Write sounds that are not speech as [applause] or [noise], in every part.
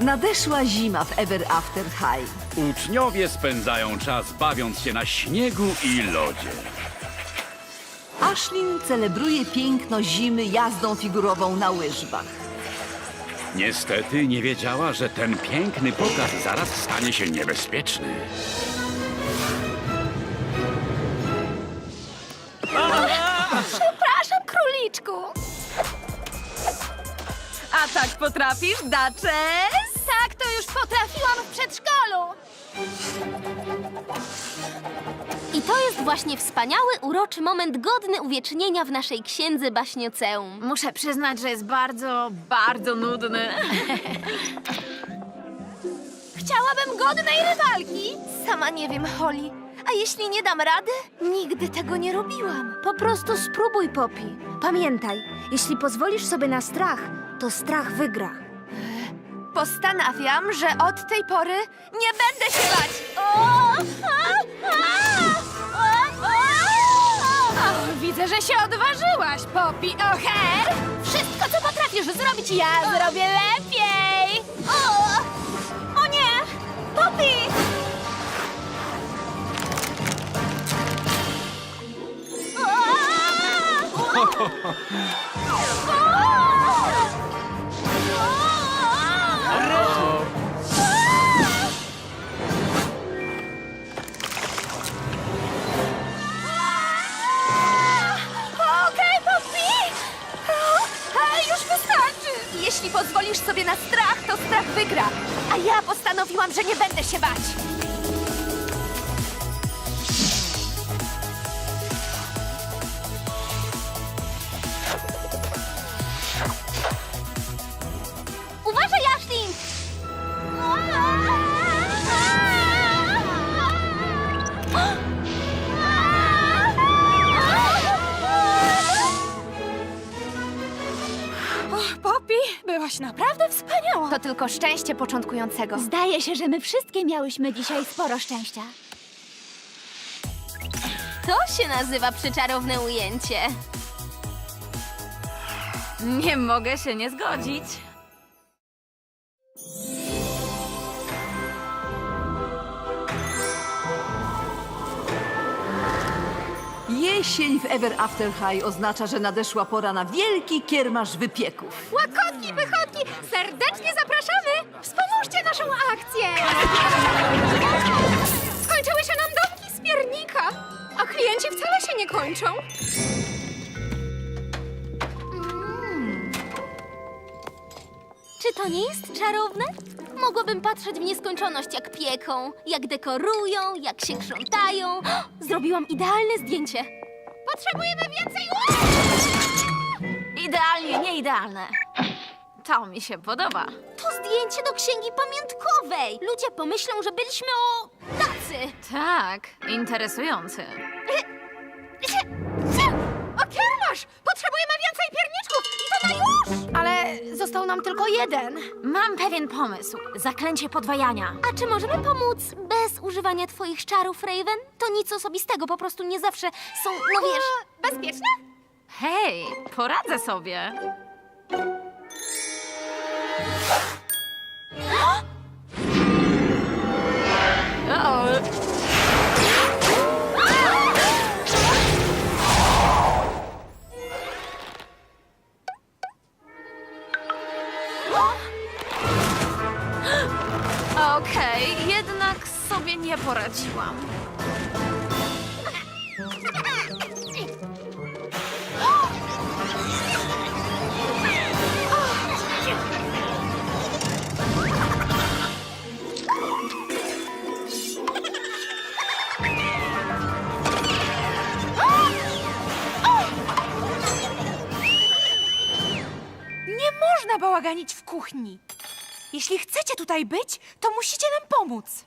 Nadeszła zima w Ever After High. Uczniowie spędzają czas bawiąc się na śniegu i lodzie. Ashlyn celebruje piękno zimy jazdą figurową na łyżwach. Niestety nie wiedziała, że ten piękny pokaz zaraz stanie się niebezpieczny. Przepraszam, króliczku. A tak potrafisz, Daczes? Potrafiłam w przedszkolu. I to jest właśnie wspaniały, uroczy moment godny uwiecznienia w naszej księdze baśnioceum. Muszę przyznać, że jest bardzo, bardzo nudny. [laughs] Chciałabym godnej rywalki. Sama nie wiem, Holly. A jeśli nie dam rady? Nigdy tego nie robiłam. Po prostu spróbuj, Poppy. Pamiętaj, jeśli pozwolisz sobie na strach, to strach wygra. Postanawiam, że od tej pory nie będę się bać. O! A! A! O! Widzę, że się odważyłaś, Poppy O'Hare. Wszystko, co potrafisz zrobić, ja zrobię lepiej. Pozwolisz sobie na strach, to strach wygra. A ja postanowiłam, że nie będę się bać. Uważaj, Ashley! [gasps] byłaś naprawdę wspaniała. To tylko szczęście początkującego. Zdaje się, że my wszystkie miałyśmy dzisiaj sporo szczęścia. To się nazywa przyczarowne ujęcie. Nie mogę się nie zgodzić. Jesień w Ever After High oznacza, że nadeszła pora na wielki kiermasz wypieków. Łakotki, wychodki, serdecznie zapraszamy! Wspomóżcie naszą akcję! Skończyły się nam domki z piernika, a klienci wcale się nie kończą. Czy to nie jest czarowne? Mogłabym patrzeć w nieskończoność, jak pieką, jak dekorują, jak się krzątają. [gasps] Zrobiłam idealne zdjęcie. Potrzebujemy więcej Idealnie, nie idealne. To mi się podoba. To zdjęcie do księgi pamiątkowej. Ludzie pomyślą, że byliśmy o tacy. Tak, interesujący. O kiermasz! Potrzebujemy więcej pierniczków i to na już! Ale został nam tylko jeden. Mam pewien pomysł. Zaklęcie podwajania. A czy możemy pomóc bez używania twoich czarów, Raven? To nic osobistego, po prostu nie zawsze są, no wiesz... Bezpieczne? Hej, poradzę sobie. kuchni. Jeśli chcecie tutaj być, to musicie nam pomóc.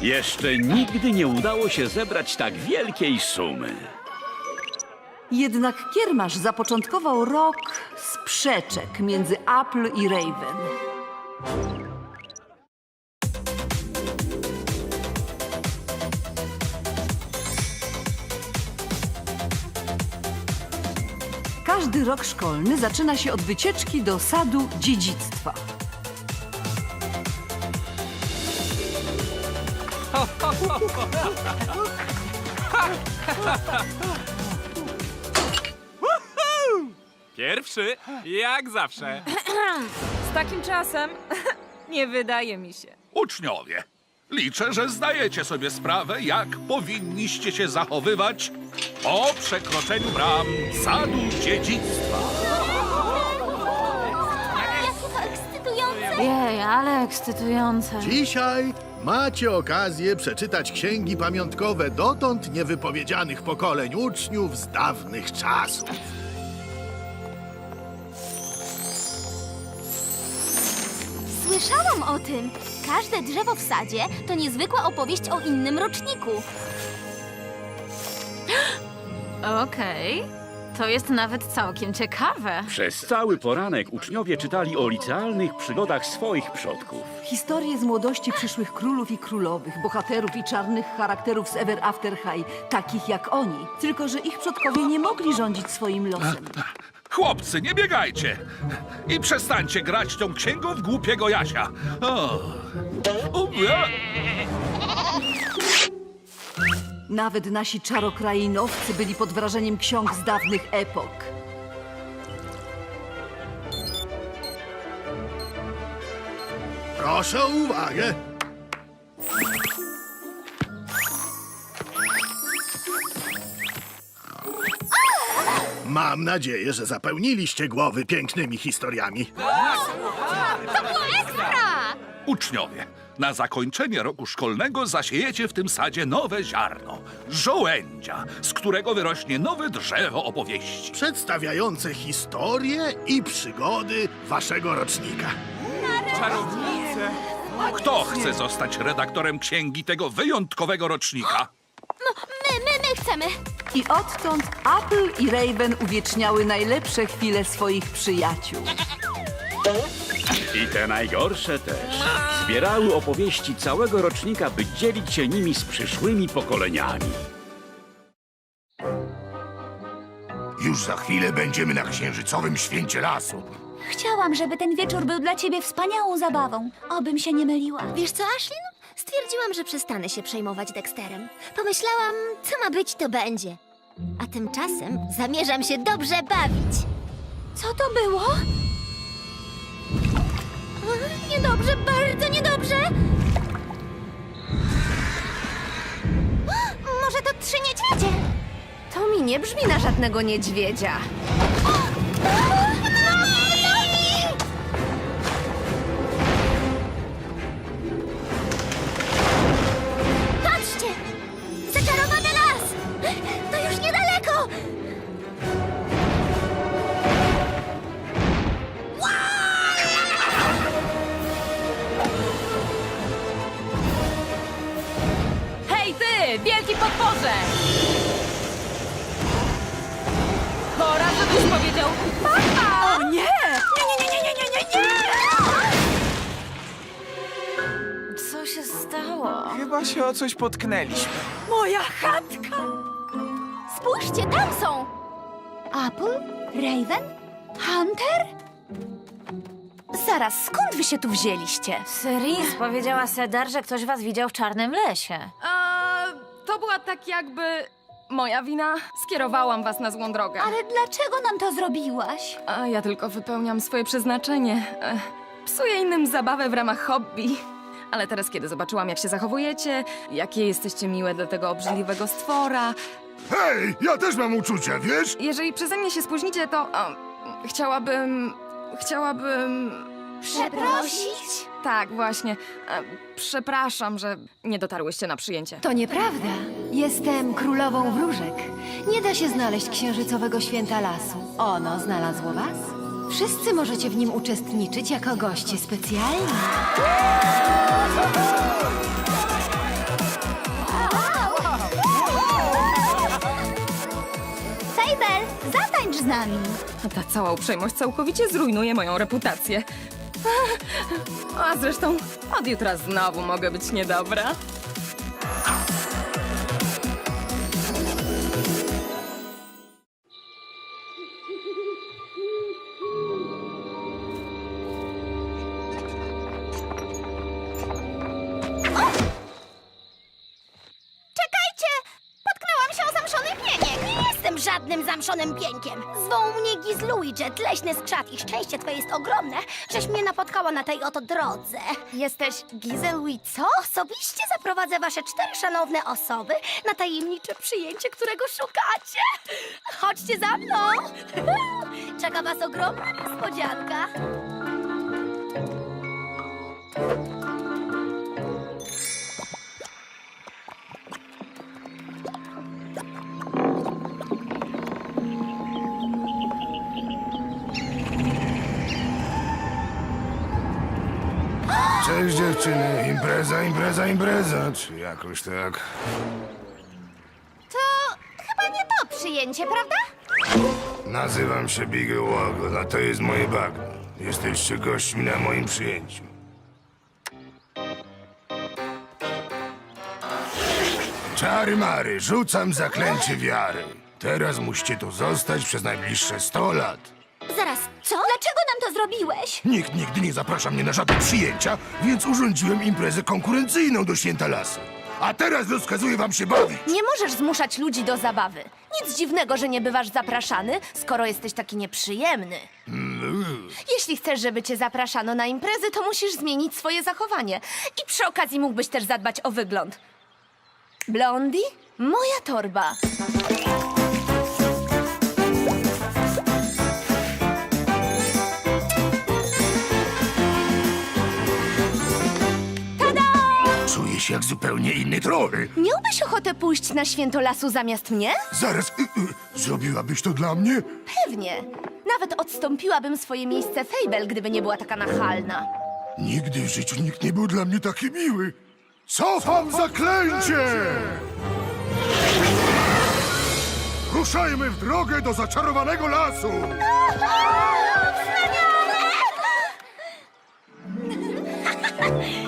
Jeszcze nigdy nie udało się zebrać tak wielkiej sumy. Jednak kiermasz zapoczątkował rok sprzeczek między Apple i Raven. Każdy rok szkolny zaczyna się od wycieczki do sadu dziedzictwa. [laughs] Pierwszy, jak zawsze. Z takim czasem [laughs] nie wydaje mi się. Uczniowie, liczę, że zdajecie sobie sprawę, jak powinniście się zachowywać po przekroczeniu bram sadu dziedzictwa. Jej, ale ekscytujące. Dzisiaj macie okazję przeczytać księgi pamiątkowe dotąd niewypowiedzianych pokoleń uczniów z dawnych czasów. Słyszałam o tym. Każde drzewo w sadzie to niezwykła opowieść o innym roczniku. [gasps] Okej, to jest nawet całkiem ciekawe. Przez cały poranek uczniowie czytali o licealnych przygodach swoich przodków. Historie z młodości przyszłych królów i królowych, bohaterów i czarnych charakterów z Ever After High, takich jak oni. Tylko, że ich przodkowie nie mogli rządzić swoim losem. Chłopcy, nie biegajcie i przestańcie grać tą księgą w głupiego Jasia. O. O, ja. Nawet nasi czarokrainowcy byli pod wrażeniem ksiąg z dawnych epok. Proszę o uwagę. Mam nadzieję, że zapełniliście głowy pięknymi historiami. Uczniowie, na zakończenie roku szkolnego zasiejecie w tym sadzie nowe ziarno. Żołędzia, z którego wyrośnie nowe drzewo opowieści. Przedstawiające historie i przygody waszego rocznika. Czarownice. Kto chce zostać redaktorem księgi tego wyjątkowego rocznika? My chcemy. I odtąd Apple i Raven uwieczniały najlepsze chwile swoich przyjaciół. I te najgorsze też. Zbierały opowieści całego rocznika, by dzielić się nimi z przyszłymi pokoleniami. Już za chwilę będziemy na księżycowym święcie lasu. Chciałam, żeby ten wieczór był dla ciebie wspaniałą zabawą. Obym się nie myliła. Wiesz co, Ashlyn? Stwierdziłam, że przestanę się przejmować Dexterem. Pomyślałam, co ma być, to będzie. A tymczasem zamierzam się dobrze bawić. Co to było? O, Niedobrze, bardzo niedobrze! O, Może to trzy niedźwiedzie? To mi nie brzmi na żadnego niedźwiedzia. Patrzcie! Co się stało? Chyba się o coś potknęliśmy. Moja chatka! Spójrzcie, tam są! Apple? Raven? Hunter? Zaraz, skąd wy się tu wzięliście? Cerise powiedziała Sedar, że ktoś was widział w czarnym lesie. A, to była tak jakby moja wina. Skierowałam was na złą drogę. Ale dlaczego nam to zrobiłaś? A ja tylko wypełniam swoje przeznaczenie. E, Psuję innym zabawę w ramach hobby. Ale teraz, kiedy zobaczyłam, jak się zachowujecie, jakie jesteście miłe dla tego obrzydliwego stwora, Hej, ja też mam uczucia, wiesz? jeżeli przeze mnie się spóźnicie, to chciałabym. Chciałabym. Przeprosić? Tak, właśnie. E, Przepraszam, że nie dotarłyście na przyjęcie. To nieprawda. Jestem królową wróżek. Nie da się znaleźć księżycowego święta lasu. Ono znalazło was. Wszyscy możecie w nim uczestniczyć jako goście specjalni. Sable, zatańcz z nami. No ta cała uprzejmość całkowicie zrujnuje moją reputację. A zresztą od jutra znowu mogę być niedobra. Zamszonym pieńkiem. Zwą mnie Giz Luiget, leśny skrzat i szczęście twoje jest ogromne, żeś mnie napotkała na tej oto drodze. Jesteś Gizel co? Osobiście zaprowadzę wasze cztery szanowne osoby na tajemnicze przyjęcie, którego szukacie. Chodźcie za mną! [laughs] Czeka was ogromna niespodzianka. Cześć dziewczyny, impreza, impreza, impreza, czy jakoś tak. To chyba nie to przyjęcie, prawda? Nazywam się Wagon, a to jest moje bagno. Jesteście gośćmi na moim przyjęciu. Czary mary, rzucam zaklęcie wiary. Teraz musicie tu zostać przez najbliższe 100 lat. Zaraz, co? Dlaczego nam to zrobiłeś? Nikt nigdy nie zaprasza mnie na żadne przyjęcia, więc urządziłem imprezę konkurencyjną do Święta Lasu. A teraz rozkazuję wam się bawić. Nie możesz zmuszać ludzi do zabawy. Nic dziwnego, że nie bywasz zapraszany, skoro jesteś taki nieprzyjemny. Jeśli chcesz, żeby cię zapraszano na imprezy, to musisz zmienić swoje zachowanie. I przy okazji mógłbyś też zadbać o wygląd. Blondie? Moja torba. Się jak zupełnie inny troll. Miałbyś ochotę pójść na święto lasu zamiast mnie? Zaraz, y, y, zrobiłabyś to dla mnie? Pewnie. Nawet odstąpiłabym swoje miejsce Fable, gdyby nie była taka nachalna. Nigdy w życiu nikt nie był dla mnie taki miły. Cofam zaklęcie! Ruszajmy w drogę do zaczarowanego lasu! Tak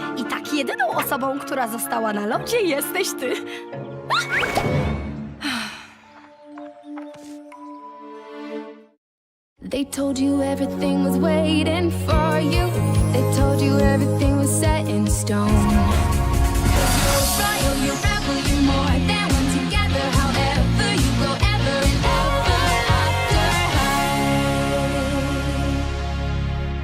jedyną osobą, która została na lodzie, jesteś ty. They told you everything was waiting for you. They told you everything was set in stone.